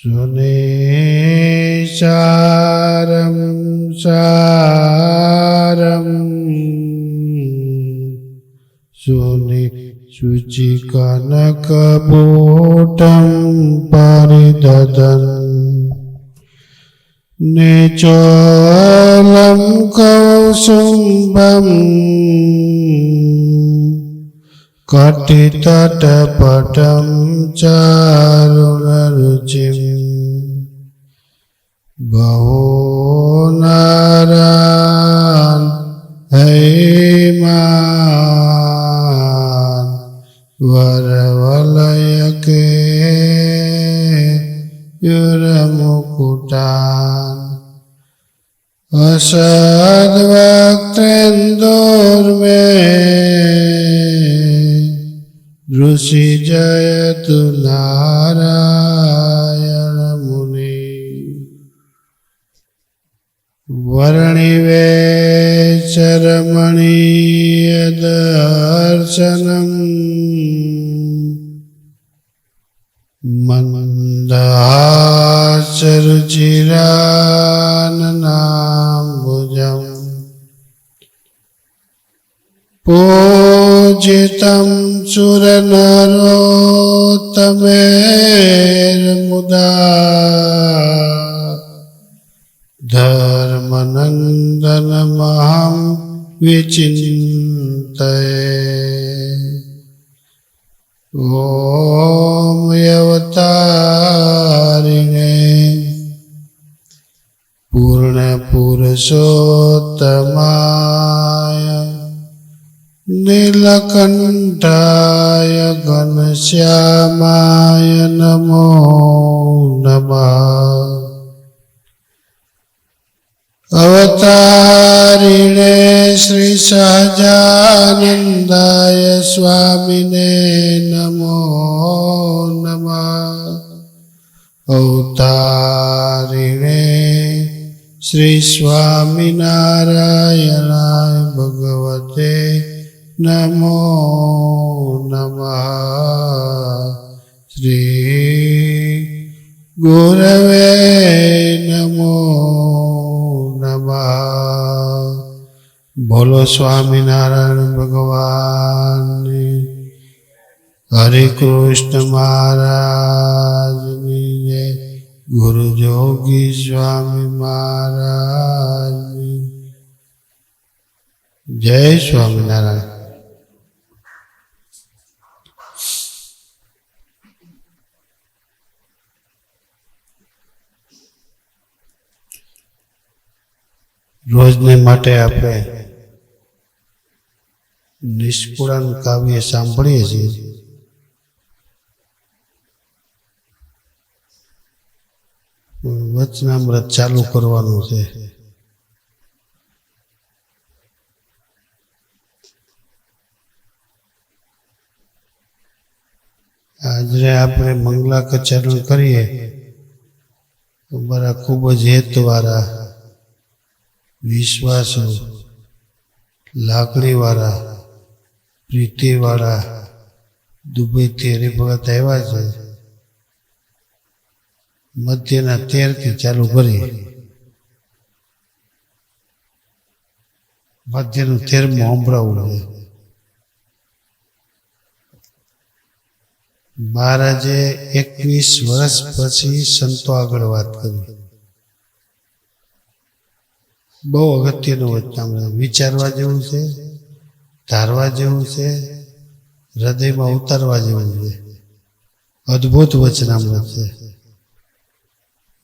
सुनेशारं सारम् सुनि शुचिकनकबोटं परिददन् निचोलं कौसुम्बम् कटितटपटं चारुणरुचिम् बहो नारान् हैमान् वरवलयके युरमुकुटान् ઋષિ જયતુ નારાયણ મુનિ વર્ણિવે ચરમણીયદર્શનમ મંદાચરુચિરાનનાંબુજમ પો मन्दहासरुचिराननाम्बुजम् पूजितं सुरनरोत्तमेर्मुदा धर्मनन्दनमहं विचिन्तये ॐ यवतारिणे નીલકંઠાય ઘનશ્યામાય નમો નમઃ. અવતારિણે શ્રી સહજાનંદાય સ્વામિને નમો નમ. અવતારિણે શ્રી સ્વામિનારાયણાય ભગવતે नमो नमः श्री गुरवे नमो નમઃ બોલો સ્વામિનારાયણ ભગવાનની હરે કૃષ્ણ મહારાજની જય ગુરુ જોગી સ્વામી મહારાજની જય સ્વામિનારાયણ રોજને માટે આપણે નિષ્કુળાન કાવ્ય સાંભળીએ છીએ. વચનામૃત ચાલુ કરવાનું છે. આજે આપણે મંગલા કચરણ કરીએ. બરા ખૂબ જ હેતવાળા વિશ્વાસો, લાકડીવાળા પ્રીતિવાળા દુબઈથી હરિભગત આવ્યા છે. મધ્યના તેરથી ચાલુ કરી મધ્યનું તેરમાં સંભળાવું છે. મહારાજે એકવીસ વર્ષ પછી સંતો આગળ વાત કરી. બહુ અગત્યનું વચનામૃત વિચારવા જેવું છે, ધારવા જેવું છે, હૃદયમાં ઉતારવા જેવું છે. અદ્ભુત વચનામૃત છે.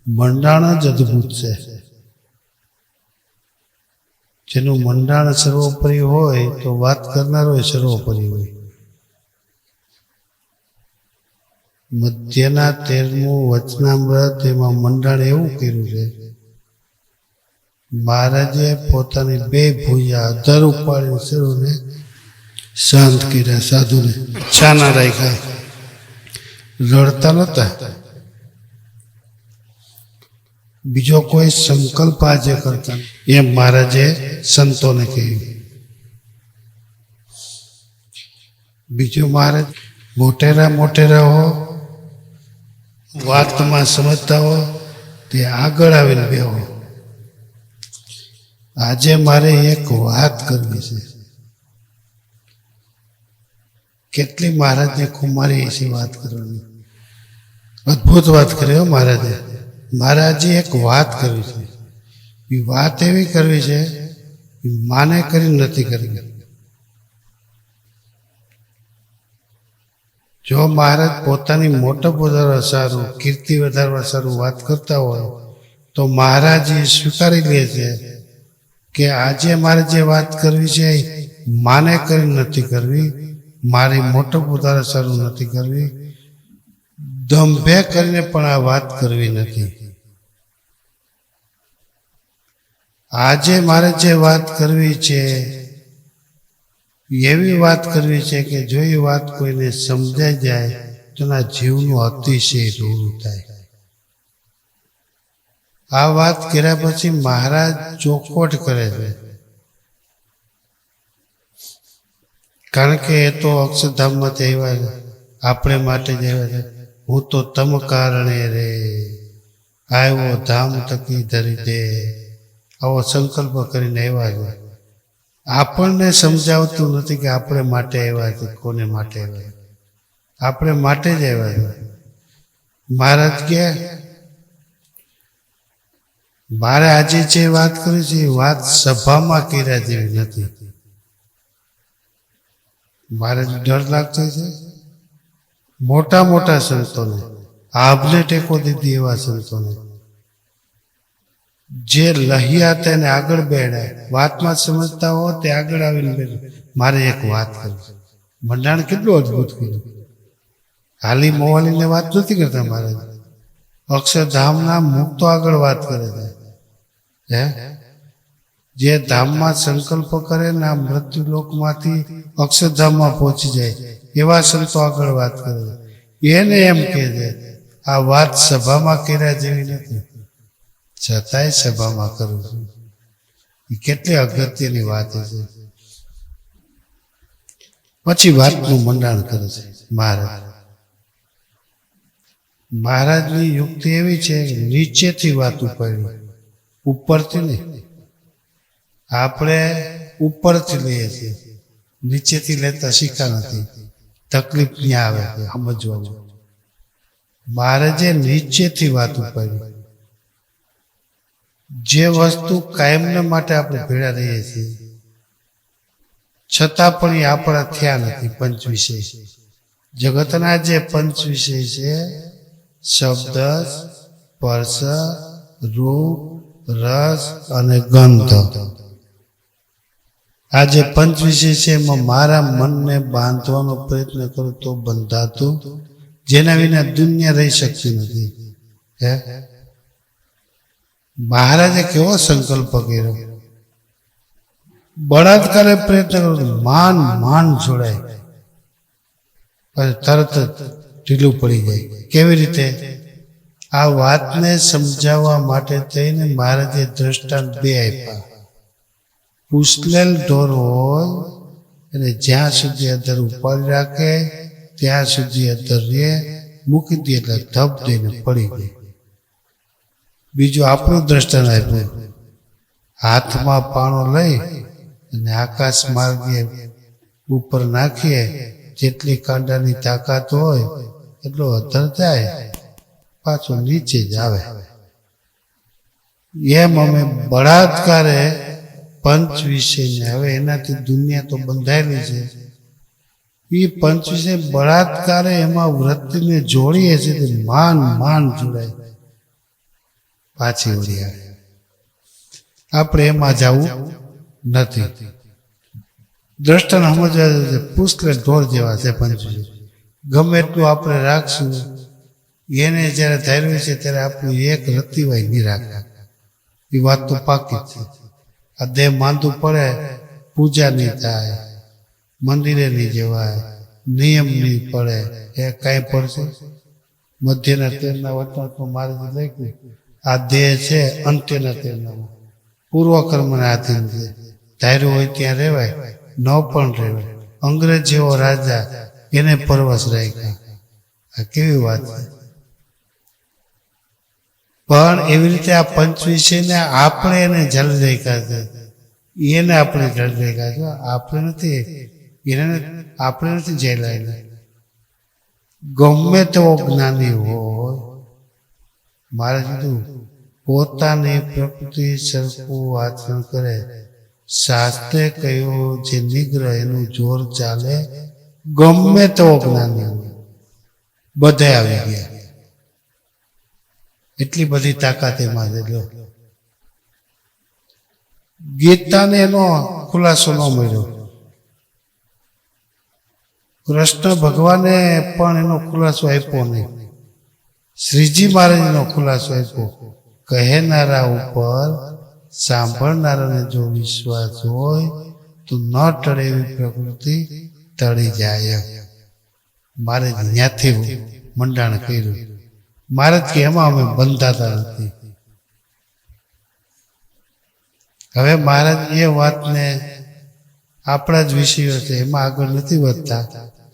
મંડાણ જ અદ્ભુત છે. જેનું મંડાણ સર્વોપરી હોય તો વાત કરનારો સર્વોપરી હોય. મધ્યના તેરમું વચનામૃત એમાં મંડાણ એવું કર્યું છે મહારાજે પોતાની બે ભૂયા અધર ઉપાડીને સર્વને શાંત કર્યા, સાધુને છાના રાખ્યા. રડતા નહોતા. બીજો કોઈ સંકલ્પ આજે કરતા એમ મહારાજે સંતોને કહ્યું. બીજું મહારાજ, મોટેરા મોટેરા હો, વાતમાં સમજતા હો, તે આગળ આવીને બેહો. આજે મારે એક વાત કરવી છે. કેટલી મહારાજને ખુમારી છે વાત કરવાની. અદ્ભુત વાત કરી હો મહારાજે. મહારાજે એક વાત કરવી છે. એ વાત એવી કરવી છે માને કરી નથી કરવી. જો મહારાજ પોતાની મોટપ વધારવા સારું, કીર્તિ વધારવા સારું વાત કરતા હોય, તો મહારાજ એ સ્વીકારી લે છે કે આજે મારે જે વાત કરવી છે માને કરી નથી કરવી, મારી મોટો પોતાને શરૂ નથી કરવી. દંભે કરીને પણ આ વાત કરવી નથી. આજે મારે જે વાત કરવી છે, એવી વાત કરવી છે કે જો એ વાત કોઈને સમજાઈ જાય તો એના જીવનું અતિશય રૂડું થાય. આ વાત કર્યા પછી મહારાજ ચોખવટ કરે છે. કારણ કે એ તો અક્ષરધામમાં આવ્યા છે. આપણે માટે જ આવ્યા છે. હું તો તમ કારણે રે. આવ્યો ધામ તકી ધરી દે. આવો સંકલ્પ કરીને આવ્યા છે. આપણને સમજાવતું નથી કે આપણે માટે આવ્યા છે, કોને માટે આવ્યા આપણે માટે જ આવ્યા છે. મહારાજ કે મારે આજે જે વાત કરી છે, એ વાત સભામાં કર્યા જેવી નથી મારે ડર લાગતો છે. મોટા મોટા સંતોને આભને ટેકો દીધી એવા સંતોને જે લહિયા હતા એને આગળ બેડાય વાતમાં સમજતા હો તે આગળ આવીને બેઠા મારે એક વાત કરવી મંડાણ કેટલું અદભુત કર્યું. હાલી મોવાલીને વાત નથી કરતા મહારાજ અક્ષરધામના મુક્તો આગળ વાત કરે છે. હે? જે ધામમાં સંકલ્પ કરે ને આ મૃત્યુ લોકમાંથી અક્ષરધામમાં પહોંચી જાય, એવા સંતો આગળ વાત કરે. એને એમ કહે છે, આ વાત સભામાં કર્યા જેવી નથી. છતાંય સભામાં કરું છું. એ કેટલી અગત્યની વાત છે. પછી વાતનું મંડાણ કરે છે મહારાજ. મહારાજની યુક્તિ એવી છે, નીચેથી વાત ઉપાડી ઉપરથી નહીં. આપણે ઉપરથી લઈએ છીએ. નીચેથી લેતા શીખા નથી. તકલીફ ત્યાં આવે છે મારે જે નીચેથી વાત ઉપાડી, જે વસ્તુ કાયમને માટે આપણે ભેળા રહીએ છીએ, છતાં પણ એ આપણા થયા નથી પંચ વિષય જગતના જે પંચ વિષય છે, શબ્દ, સ્પર્શ, રૂપ રસ અને ગંધ. આ જે પંચ વિશે છે એમાં મારા મનને બાંધવાનો પ્રયત્ન કરું તો બંધાતું, જેના વિના દુનિયા રહી શકતી નથી. મહારાજે કેવો સંકલ્પ કર્યો? બળાત્કારે પ્રયત્ન કરો માન માન જોડાય. તરત ઢીલું પડી જાય. કેવી રીતે? આ વાતને સમજાવવા માટે થઈને મહારાજે દ્રષ્ટાંત બે આપ્યા. પુછલેલ ઢોર હોય અને જ્યાં સુધી અધર ઉપાડી રાખે, ત્યાં સુધી અધર રે મૂકી દે એટલે ધબ દઈને પડી ગઈ. બીજું આપણું દ્રષ્ટાંત આપ્યું. હાથમાં પાણો લઈ અને આકાશ માર્ગે ઉપર નાખીએ, જેટલી કાંડાની તાકાત હોય, એટલો અધર જાય પાછો નીચે જ આવે એમ અમે બળાત્કારે પંચ વિષયને હવે એનાથી દુનિયા તો બંધાયેલી છે એ પંચ વિષય બળાત્કારે એમાં વૃત્તિને જોડીએ છે તે માન માન જોડાય પાછી વળી આવે આપણે એમાં જવું નથી દ્રષ્ટાને સમજવા છે પુષ્કળ ઢોર જેવા છે પંચ વિષય ગમે એટલું આપણે રાખશું એને જ્યારે ધાર્યું છે ત્યારે આપણું એક રતિવાય રાખે એ વાત તો પાકી છે. આ દેહ માંદું પડે, પૂજા નહીં થાય, મંદિરે નહીં જવાય, નિયમ નહીં પડે, એ કાંઈ પડશે? મધ્યના તેરના વચનાત્મા મારે લખ્યું. આ દેહ છે અંત્યના તેરનામાં પૂર્વ કર્મના આધીન છે. ધાર્યું હોય ત્યાં રહેવાય, ન પણ રહેવાય. અંગ્રેજ જેવો રાજા એને પરવશ રાખ્યા. આ કેવી વાત છે? પણ એવી રીતે આ પંચ વિષયને આપણે એને જળ દેખાશે એને આપણે જળ દેખાશે આપણે નથી. એને આપણે નથી જેલાયેલા ગમે તેવો જ્ઞાની હોય, મારે કીધું, પોતાની પ્રકૃતિ સરખું આચરણ કરે. શાસ્ત્રે કહ્યું, જે નિગ્રહ એનું જોર ચાલે, ગમે તેવો જ્ઞાની હોય. બધે આવી ગયા. એટલી બધી તાકાત એમાં છે ગીતાને એનો ખુલાસો ન મળ્યો. કૃષ્ણ ભગવાને પણ એનો ખુલાસો આપ્યો નહીં. શ્રીજી મહારાજનો ખુલાસો આપ્યો. કહેનારા ઉપર, સાંભળનારાને જો વિશ્વાસ હોય, તો ન ટળે એવી પ્રકૃતિ ટળી જાય મારે જ્યાંથી મંડાણ કર્યું. મારે કે એમાં અમે બંધાતા નથી. હવે મહારાજ એ વાતને આપણા જ વિષયો છે, એમાં આગળ નથી વધતા.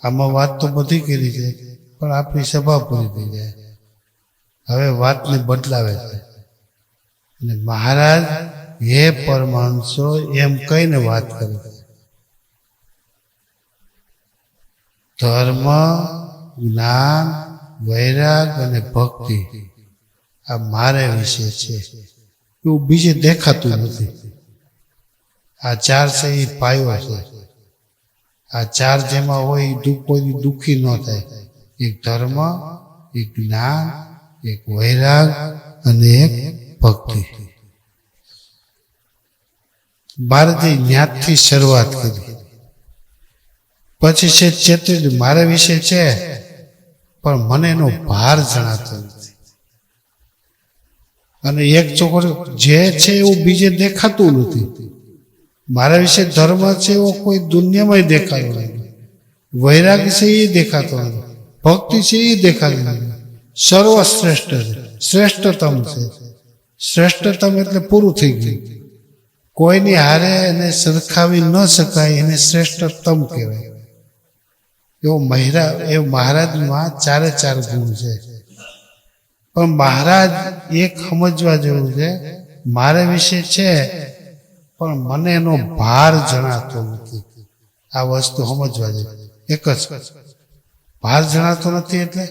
આમાં વાત તો બધી કરી છે, પણ આપણી સભા પૂરી થઈ જાય. હવે વાતને બદલાવે છે. અને મહારાજ હે પરમાંશો એમ કહીને વાત કરે છે. ધર્મ, જ્ઞાન વૈરાગ અને ભક્તિ આ મારે વિશે છે. એવું બીજે દેખાતું નથી. આ ચાર છે એ પાયો છે. આ ચાર જેમાં હોય એ દુઃખ કોઈ દુઃખી ન થાય. એક ધર્મ, એક જ્ઞાન, એક વૈરાગ અને એક ભક્તિ. ભારતે જ્ઞાતથી શરૂઆત કરી. પછી છે ચેતવી મારા વિશે છે? પણ મને એનો ભાર જણાતો નથી. અને એક છોકરો જે છે એવું બીજે દેખાતું નથી. મારા વિશે ધર્મ છે એવો કોઈ દુનિયામાં દેખાયો નથી. વૈરાગ છે એ દેખાતો નથી. ભક્તિ છે એ દેખાતી નથી. સર્વશ્રેષ્ઠ છે. શ્રેષ્ઠતમ છે. શ્રેષ્ઠતમ એટલે પૂરું થઈ ગયું. કોઈની હારે એને સરખાવી ન શકાય એને શ્રેષ્ઠતમ કહેવાય. એવો મહિરા એ મહારાજમાં ચારે ચાર ગુણ છે. પણ મહારાજ એક સમજવા જેવું છે, મારા વિશે છે, પણ મને એનો ભાર જણાતો નથી. આ વસ્તુ સમજવા જેવી. એક જ. ભાર જણાતો નથી એટલે?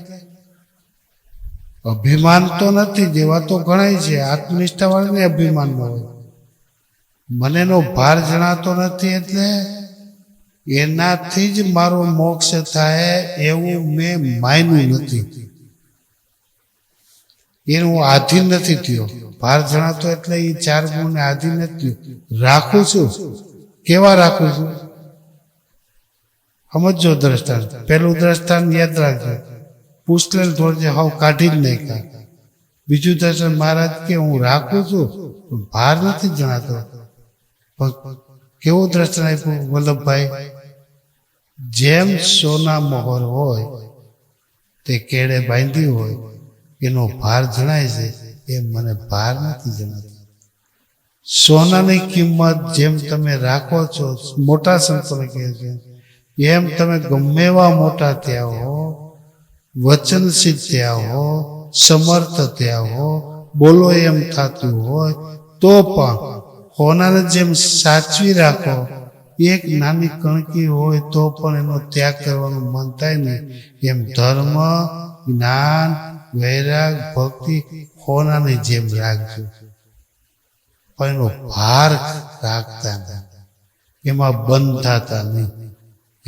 અભિમાન તો નથી, જેવા તો ગણાય છે. આત્મનિષ્ઠા વાળાને અભિમાન હોય. મને એનો ભાર જણાતો નથી એટલે? એનાથી જ મારો મોક્ષ થાય એવું મેં માન્યું નથી. એનું હું આધીન નથી થયો. ભાર જણાતો એટલે એ ચાર ગુણને આધીન નથી રાખું છું. કેવા રાખું છું? સમજો દ્રષ્ટાંત. પેલું દ્રષ્ટાંત યાદ રાખજો. પૂછલેલ ધોરજે હાવ કાઢી જ નહીં કા બીજું દર્શન મહારાજ કે હું રાખું છું ભાર નથી જણાતો. કેવું દ્રષ્ટાંત આપ્યું વલ્લભભાઈ? જેમ સોના મોહર હોય, તે કેળે બાંધી હોય, એનો ભાર જણાય છે એ મને ભાર નથી જણાતો. સોનાની કિંમત જેમ તમે રાખો છો, મોટા સંતો કહે છે, એમ તમે ગમે એવા મોટા થયા હો, વચનશીલ થયા હો, સમર્થ થયા હો, બોલો એમ થતું હોય, તો પણ હોનાને જેમ સાચવી રાખો, એક નાની કણકી હોય તો પણ એનો ત્યાગ કરવાનું મન થાય ને એમ ધર્મ, જ્ઞાન, વૈરાગ, ભક્તિ હોનાની જેમ રાખજો. પણ એનો ભાર રાખતા નહીં. એમાં બંધાતા નહીં.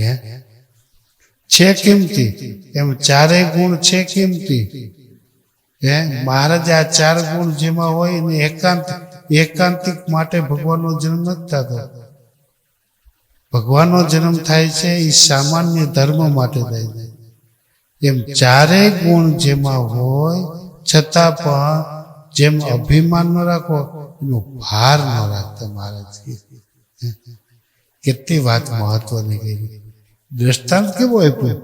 હે? છે કિંમતી? એમ ચારેય ગુણ છે કિંમતી? હે? મહારાજ, આ ચાર ગુણ જેમાં હોય ને એકાંત એકાંતિક માટે ભગવાનનો જન્મ નથી થતો. ભગવાનનો જન્મ થાય છે એ સામાન્ય ધર્મ માટે થાય છે. એમ ચારેય ગુણ જેમાં હોય, છતાં પણ જેમ અભિમાન ન રાખો, એનો ભાર ન રાખતા મહારાજ કેટલી વાત મહત્વની કરી. દ્રષ્ટાંત કેવો આપ્યો?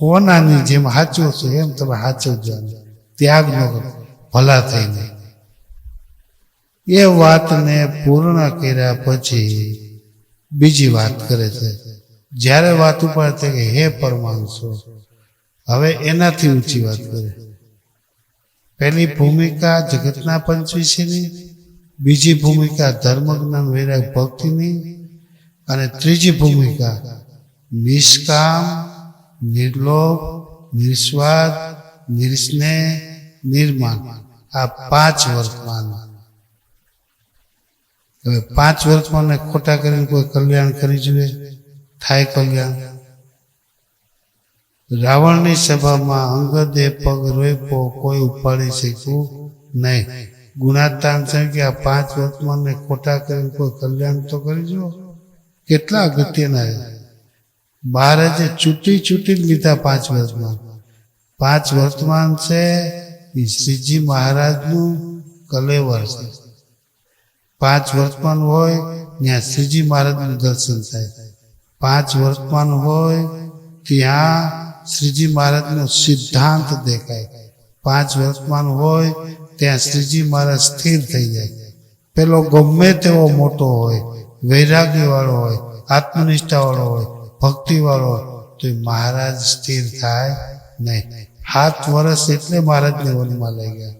હોનાની જેમ સાચું છે, એમ તમે સાચવજો ત્યાગ ન કરો, ભલા થઈને. એ વાતને પૂર્ણ કર્યા પછી બીજી વાત કરે છે. જ્યારે વાત ઉપર છે કે હે પરમાંશો, હવે એનાથી ઊંચી વાત કરે. પહેલી ભૂમિકા જગતના પંચ વિશેની બીજી ભૂમિકા ધર્મ જ્ઞાન વૈરાગ ભક્તિની અને ત્રીજી ભૂમિકા નિષ્કામ, નિર્લોભ, નિસ્વાર્થ, નિર્સ્નેહ, નિર્માણ આ પાંચ વર્તમાન હવે પાંચ વર્ષમાં ને ખોટા કરીને કોઈ કલ્યાણ કરી જોઈએ થાય કલ્યાણ. રાવણની સભામાં અંગદે પગ રોપો કોઈ ઉપાડી શક્યું નહીં. ગુણાતાન છે કે આ પાંચ વર્તમાનને ખોટા કરીને કોઈ કલ્યાણ તો કરી જુઓ કેટલા અગત્યના મહારાજે ચૂંટી ચૂંટી લીધા પાંચ વર્ષમાં. પાંચ વર્તમાન છે શ્રીજી મહારાજનું કલેવર છે. પાંચ વર્તમાન હોય, ત્યાં શ્રીજી મહારાજનું દર્શન થાય. પાંચ વર્તમાન હોય, ત્યાં શ્રીજી મહારાજનો સિદ્ધાંત દેખાય. પાંચ વર્તમાન હોય, ત્યાં શ્રીજી મહારાજ સ્થિર થઈ જાય. પેલો ગમે તેવો મોટો હોય વૈરાગ્ય વાળો હોય આત્મનિષ્ઠા વાળો હોય ભક્તિ વાળો હોય, તો એ મહારાજ સ્થિર થાય નહીં. સાત વર્ષ એટલે મહારાજને વનમાં લઈ ગયા.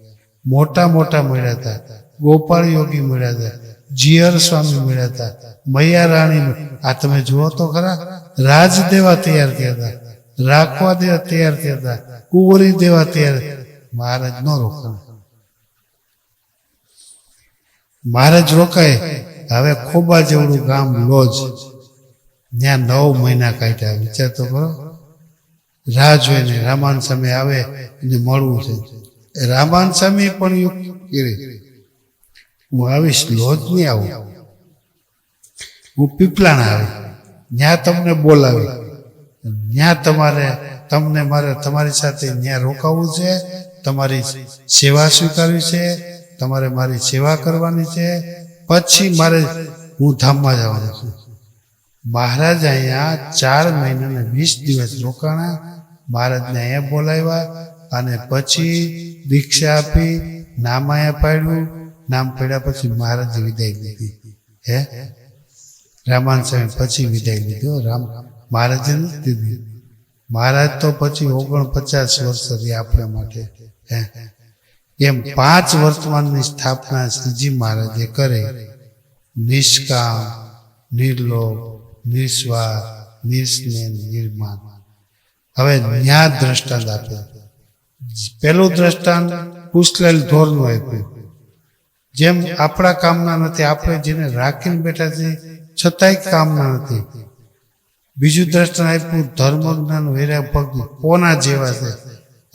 મોટા મોટા મળ્યા હતા. ગોપાળ યોગી મળ્યા હતા જીયર સ્વામી મળ્યા હતા, મૈયા રાણી આ તમે જુઓ તો ખરા રાજ દેવા તૈયાર થયા હતા, રાખવા દેવા તૈયાર થયા હતા, કુંવરી દેવા તૈયાર મહારાજ નો રોકાણ મહારાજ રોકાય. હવે ખોબા જેવડું ગામ લોજ. ત્યાં નવ મહિના કાઢ્યા, વિચાર તો કરો. રાહ જોઈને રામાન સામે આવે એને મળવું છે. રામાન સામે પણ યુક્તિ કરી. હું આવીશ, લોજ નહીં આવું. હું પીપલાણા આવી. ત્યાં તમને બોલાવી. ત્યાં તમારે, તમને મારે, તમારી સાથે ત્યાં રોકાવું છે, તમારી સેવા સ્વીકારવી છે, તમારે મારી સેવા કરવાની છે. પછી મારે હું ધામમાં જવાનું છું. મહારાજ અહીંયા ચાર મહિના વીસ દિવસ રોકાણા. મહારાજને અહીંયા બોલાવ્યા અને પછી દીક્ષા આપી, નામ અહીંયા પાડ્યું. નામ પડ્યા પછી મહારાજે વિદાય લીધી. હે? રામાન સ્વામી પછી વિદાય લીધી. રામ મહારાજે નથી દીધી. મહારાજ તો પછી ઓગણપચાસ વર્ષ રહ્યા આપણા માટે. હે? એમ પાંચ વર્તમાનની સ્થાપના શ્રીજી મહારાજે કરે. નિષ્કામ, નિર્લોભ નિસ્વાર્થ નિસ્નેહ નિર્માણ. હવે ન્યા દ્રષ્ટાંત આપે. પેલું દ્રષ્ટાંત કુશલેલ ધોરનું આપ્યું જેમ આપણા કામના નથી, આપણે જેને રાખીને બેઠા છે છતાંય કામના નથી. બીજું દ્રષ્ટાંત આપ્યું, ધર્મ, જ્ઞાન વૈરાગ ભક્તિ, કોના જેવા છે?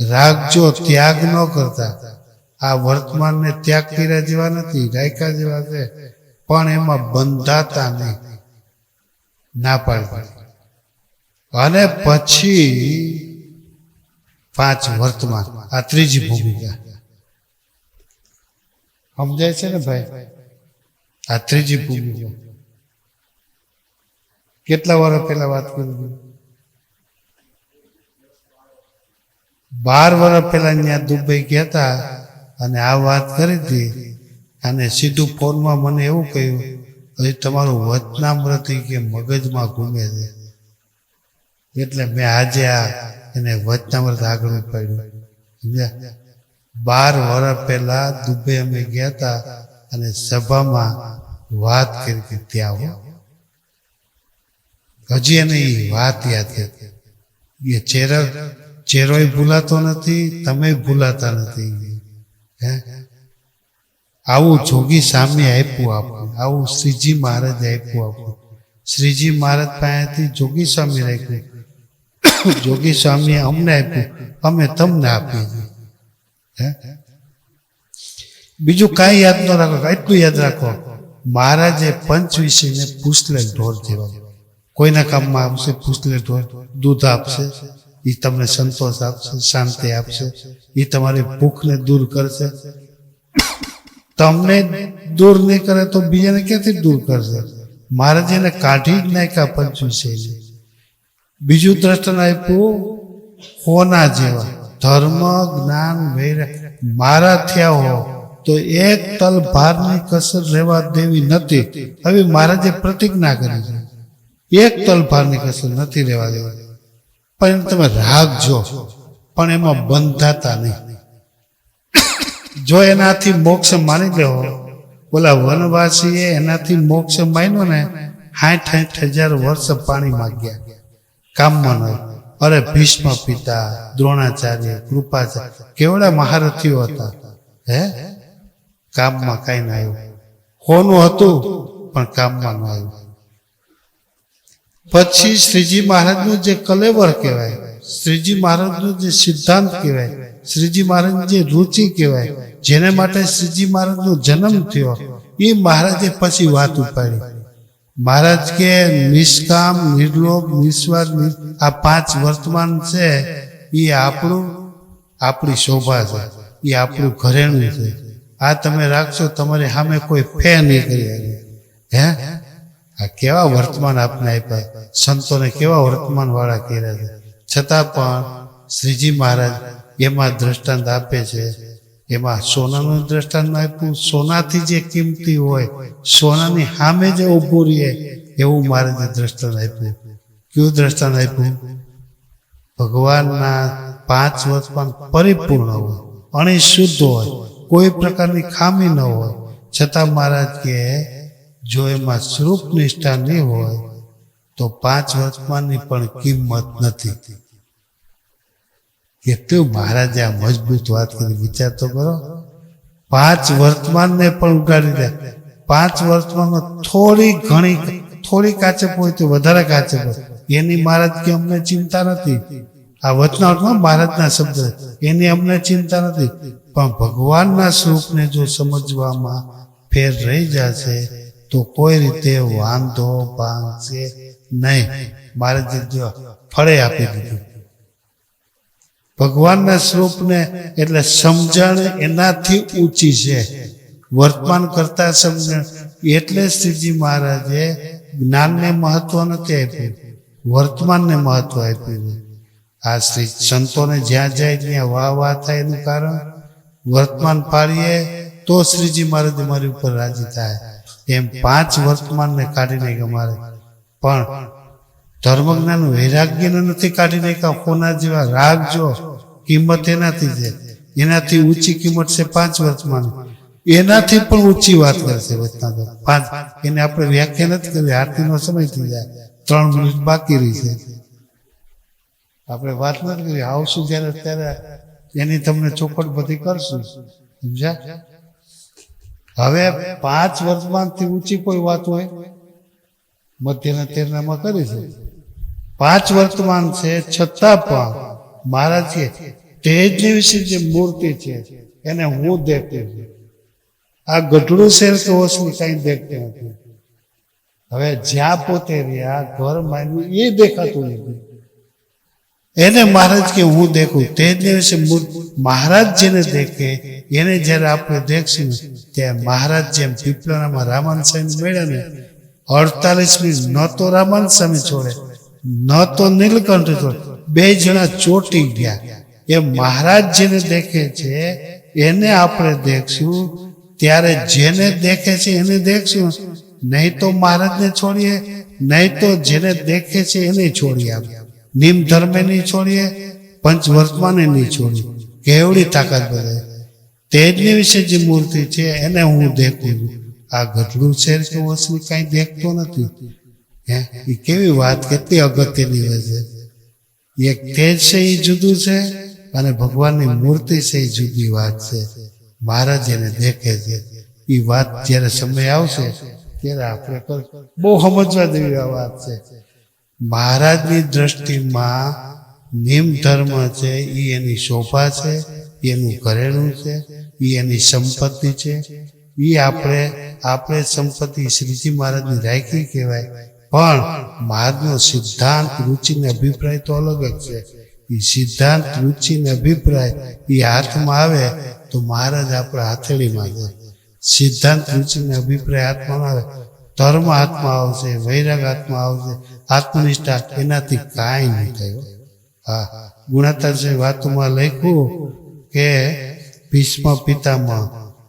રાખજો, ત્યાગ ન કરતા. આ વર્તમાનને ત્યાગ કર્યા જેવા નથી રાયકા જેવા છે, પણ એમાં બંધાતા નહીં. ના પાડતા. અને પછી પાંચ વર્તમાન, આ ત્રીજી ભૂમિકા. સમજાય છે ને ભાઈ? આ ત્રીજી ભૂમિકા કેટલા વર્ષ પહેલા વાત કરી બાર વર્ષ પહેલા ત્યાં દુબઈ ગયા અને આ વાત કરી હતી અને સીધું ફોનમાં મને એવું કહ્યું, હજી તમારું વચનામૃત ઈ કે મગજમાં ઘૂમે છે. એટલે મેં આજે આ એને વચનામ્રત આગળ પાડ્યું સમજ્યા? બાર વર્ષ પહેલા દુબઈ અમે ગયા હતા અને સભામાં વાત કરી હતી ત્યાં. હજી એને એ વાત યાદ હતી એ ચહેરા ચહેરો ભૂલાતો નથી, તમે ભૂલાતા નથી. હે? આવું જોગી સામે આપ્યું આપણે આવું શ્રીજી મહારાજ આપ્યું આપણું શ્રીજી મહારાજ પાસેથી જોગી સ્વામી રાખ્યું. જોગી સ્વામીએ અમને આપ્યું. અમે તમને આપીએ. હે? બીજું કાંઈ યાદ ન રાખો, એટલું યાદ રાખો, મહારાજે પંચ વિષયને પૂછલે ઢોર જેવા. કોઈના કામમાં આવશે, પૂછલે ઢોર, દૂધ આપશે એ તમને સંતોષ આપશે, શાંતિ આપશે એ તમારી ભૂખને દૂર કરશે. તમને દૂર નહીં કરે તો બીજાને ક્યાંથી દૂર કરશે? મહારાજ એને કાઢી જ નાખ્યા પંચ વિષયને બીજું દ્રષ્ટન આપ્યું, હોના જેવા. ધર્મ, જ્ઞાન વૈરાગ મારા થયા હો, તો એક તલ ભારની કસર રહેવા દેવી નથી. હવે મહારાજે પ્રતિજ્ઞા કરી છે. એક તલ ભારની કસર નથી રહેવા દેવા. પણ તમે રાખજો પણ એમાં બંધાતા નહીં. જો એનાથી મોક્ષ માની લેવો બોલા વનવાસીએ એનાથી મોક્ષ માન્યો ને સાઠ સાઠ હજાર વર્ષ પાણી માગ્યા. કામમાં ન અરે ભીષ્મ પિતા, દ્રોણાચાર્ય, કૃપાચાર્ય, કેવડા મહારથીઓ હતા, હે? કામમાં કઈ ના આવ્યું. હોનું હતું, પણ કામમાં ન આવ્યું. પછી શ્રીજી મહારાજનું જે કલેવર કહેવાય, શ્રીજી મહારાજનું જે સિદ્ધાંત કહેવાય, શ્રીજી મહારાજની જે રુચિ કહેવાય, જેને માટે શ્રીજી મહારાજનો જન્મ થયો, એ મહારાજે પછી વાત ઉપાડી. મહારાજ કે નિષ્કામ, નિર્લોભ, નિસ્વાર્થ આ પાંચ વર્તમાન છે એ આપણું, આપણી શોભા છે એ આપણું ઘરેણું છે. આ તમે રાખશો, તમારી સામે કોઈ ફે નહીં કરી. હે? આ કેવા વર્તમાન આપને આપ્યા? સંતોને કેવા વર્તમાન વાળા કર્યા છે? છતાં પણ શ્રીજી મહારાજ એમાં દ્રષ્ટાંત આપે છે એમાં સોનાનું દ્રષ્ટાંત આપ્યું સોનાથી જે કિંમતી હોય, સોનાની સામે જે ઊભું રહે, એવું મહારાજે દ્રષ્ટાંત આપ્યું. કયું દ્રષ્ટાંત આપ્યું? ભગવાનના પાંચ વર્તમાન પરિપૂર્ણ હોય, અણિશુદ્ધ હોય, કોઈ પ્રકારની ખામી ન હોય. છતાં મહારાજ કે, જો એમાં સ્વરૂપ નિષ્ઠા નહીં હોય, તો પાંચ વર્તમાનની પણ કિંમત નથી. કેટલું મહારાજે આ મજબૂત વાત કરી, વિચાર તો કરો. પાંચ વર્તમાનને પણ ઉગાડી દે. પાંચ વર્તમાનમાં થોડી ઘણી, થોડી કાચે હોય તો વધારે કાચે એની મહારાજ કે અમને ચિંતા નથી. આ વચનાવટમાં મહારાજના શબ્દ એની અમને ચિંતા નથી. પણ ભગવાનના સ્વરૂપને જો સમજવામાં ફેર રહી જશે, તો કોઈ રીતે વાંધો ભાંગશે નહીં. મહારાજે જો ફળે આપી દીધું. ભગવાનના સ્વરૂપને એટલે સમજણ એનાથી ઊંચી છે. વર્તમાન કરતા સમજણ. એટલે શ્રીજી મહારાજે જ્ઞાનને મહત્વ નથી આપ્યું. વર્તમાનને મહત્વ આપ્યું. આ શ્રી સંતોને જ્યાં જાય ત્યાં વાહ વાહ થાય એનું કારણ. વર્તમાન પાડીએ તો શ્રીજી મહારાજ મારી ઉપર રાજી થાય. એમ પાંચ વર્તમાનને કાઢી નાખ્યા મારે પણ ધર્મજ્ઞાન વૈરાગ્યને નથી કાઢી નાખ્યા કોના જેવા રાગ જો કિંમત એનાથી છે. એનાથી ઊંચી કિંમત છે પાંચ વર્તમાન એનાથી પણ ઊંચી વાત કરશે છે વચનાધર પાંચ. એને આપણે વ્યાખ્યા નથી કરી, આરતીનો સમય થઈ જાય. ત્રણ મિનિટ બાકી રહી છે. આપણે વાત નથી કરી, આવશું જ્યારે, ત્યારે એની તમને ચોખટ બધી કરશું. સમજ્યા? હવે પાંચ વર્તમાનથી ઊંચી કોઈ વાત હોય? મધ્યના તેરનામાં કરી છે. પાંચ વર્તમાન છે છતાં પણ મહારાજ છે તેજની વિશે જે મૂર્તિ છે, એને હું દેખતી હતી. આ ગઢડું શેર તો ઓછું કઈ દેખતી હતી. હવે જ્યાં પોતે રહ્યા, ઘર માન્યું, એ દેખાતું નથી એને મહારાજ કે, હું દેખું. તે મૂર્તિ મહારાજ જેને દેખે, એને જ્યારે આપણે દેખશું, ત્યાં મહારાજ જેમ પીપળામાં રામાન સ્વામી મળ્યા ને, અડતાલીસમી ન તો રામાન સ્વામી છોડે, ન તો નીલકંઠ છોડે, બે જણા ચોટી ગયા. એ મહારાજ જેને દેખે છે, એને આપણે દેખશું, ત્યારે જેને દેખે છે એને દેખશું. નહીં તો મહારાજને છોડીએ, નહીં તો જેને દેખે છે એને છોડીએ નિમ ધર્મે નહીં છોડીએ, પંચવર્તમાને નહીં છોડીએ. કેવડી તાકાત બધે તેજની વિશે જે મૂર્તિ છે, એને હું દેખું છું. આ ગઢડું શેર કે વસ્તુ કાંઈ દેખતો નથી. હે એ કેવી વાત કેટલી અગત્યની હોય છે. એક તેજ છે એ જુદું છે અને ભગવાનની મૂર્તિ છે એ જુદી વાત છે. મહારાજ એને દેખે છે. એ વાત જ્યારે સમય આવશે, ત્યારે આપણે બહુ સમજવા જેવી વાત છે. મહારાજની દ્રષ્ટિમાં નિમ ધર્મ છે એ એની શોભા છે એનું ઘરેણું છે એ એની સંપત્તિ છે. એ આપણે આપણે સંપત્તિ શ્રીજી મહારાજની રાખી કહેવાય. પણ મહારાજનો સિદ્ધાંત, રુચિને અભિપ્રાય તો અલગ જ છે. એ સિદ્ધાંત રુચિ ને અભિપ્રાય એ હાથમાં આવે તો મહારાજ આપણા હાથેળીમાં જાય. સિદ્ધાંત રુચિ ને અભિપ્રાય હાથમાં આવે, ધર્મ હાથમાં આવશે, વૈરાગ હાથમાં આવશે, આત્મનિષ્ઠા એનાથી કાંઈ નહીં થયું હા. ગુણાતાર છે વાતોમાં લખ્યું કે ભીષ્મ પિતામાં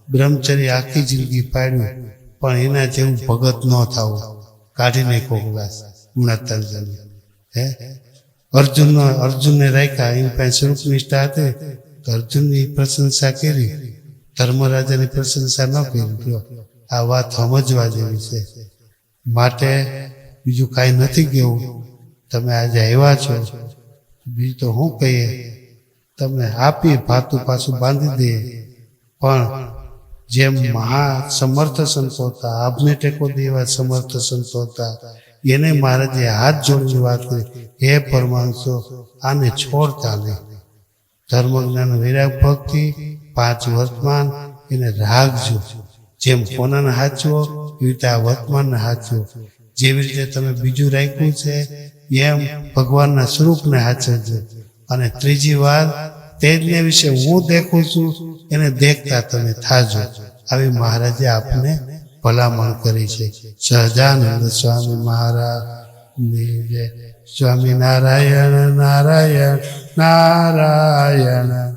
બ્રહ્મચર્ય આખી જિંદગી પાડ્યું, પણ એના જેવું ભગત ન થવું. કાઢી નાખો ગ્લાસ ગુણાતાર હે? અર્જુન અર્જુનને રાખ્યા એની સ્વરૂપ નિષ્ઠા હતી, તો અર્જુનની પ્રશંસા કરી. ધર્મરાજાની પ્રશંસા ન કરી આ વાત સમજવા જેવી છે. માટે બીજું કાંઈ નથી કેવું. તમે આજે આવ્યા છો. બીજું તો શું કહીએ, તમને આપી ભાતું પાછું બાંધી દે પણ જેમ મહા સમર્થ સંતો હતા, આપને ટેકો દેવા સમર્થ સંતો હતા એને મહારાજે હાથ જોડીને વાત કરી, હે પરમાંશો આને છોડતા નહીં ધર્મ જ્ઞાન વિરાગ ભક્તિ, પાંચ વર્તમાન, એને રાખજો જેમ કોનાને હાચવો એવી રીતે આ વર્તમાનને હાચવો જેવી રીતે તમે બીજું રાખ્યું છે, એમ ભગવાનના સ્વરૂપને હાચવજો અને ત્રીજી વાર તેજને વિશે હું દેખું છું, એને દેખતા તમે થાજો. આવી મહારાજે આપને ભલામણ કરી છે. સહજાનંદ સ્વામી મહારાજ સ્વામી નારાયણ નારાયણ નારાયણ.